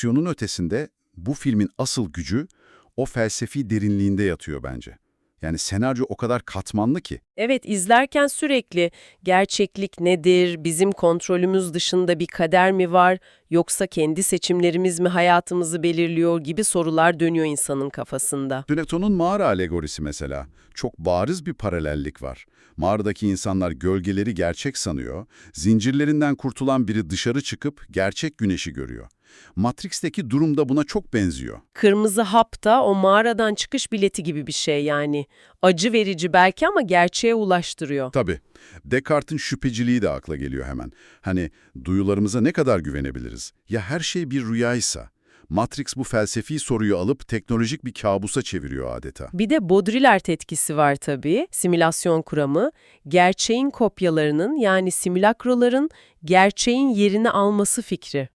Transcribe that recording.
Aksiyonun ötesinde bu filmin asıl gücü o felsefi derinliğinde yatıyor bence. Yani senaryo o kadar katmanlı ki. Evet, izlerken sürekli gerçeklik nedir, bizim kontrolümüz dışında bir kader mi var, yoksa kendi seçimlerimiz mi hayatımızı belirliyor gibi sorular dönüyor insanın kafasında. Platon'un mağara alegorisi mesela. Çok bariz bir paralellik var. Mağaradaki insanlar gölgeleri gerçek sanıyor, zincirlerinden kurtulan biri dışarı çıkıp gerçek güneşi görüyor. Matrix'teki durum da buna çok benziyor. Kırmızı hap da o mağaradan çıkış bileti gibi bir şey yani. Acı verici belki ama gerçeğe ulaştırıyor. Tabii. Descartes'in şüpheciliği de akla geliyor hemen. Hani duyularımıza ne kadar güvenebiliriz? Ya her şey bir rüyaysa? Matrix bu felsefi soruyu alıp teknolojik bir kabusa çeviriyor adeta. Bir de Baudrillard etkisi var tabii. Simülasyon kuramı, gerçeğin kopyalarının yani simülakroların gerçeğin yerini alması fikri.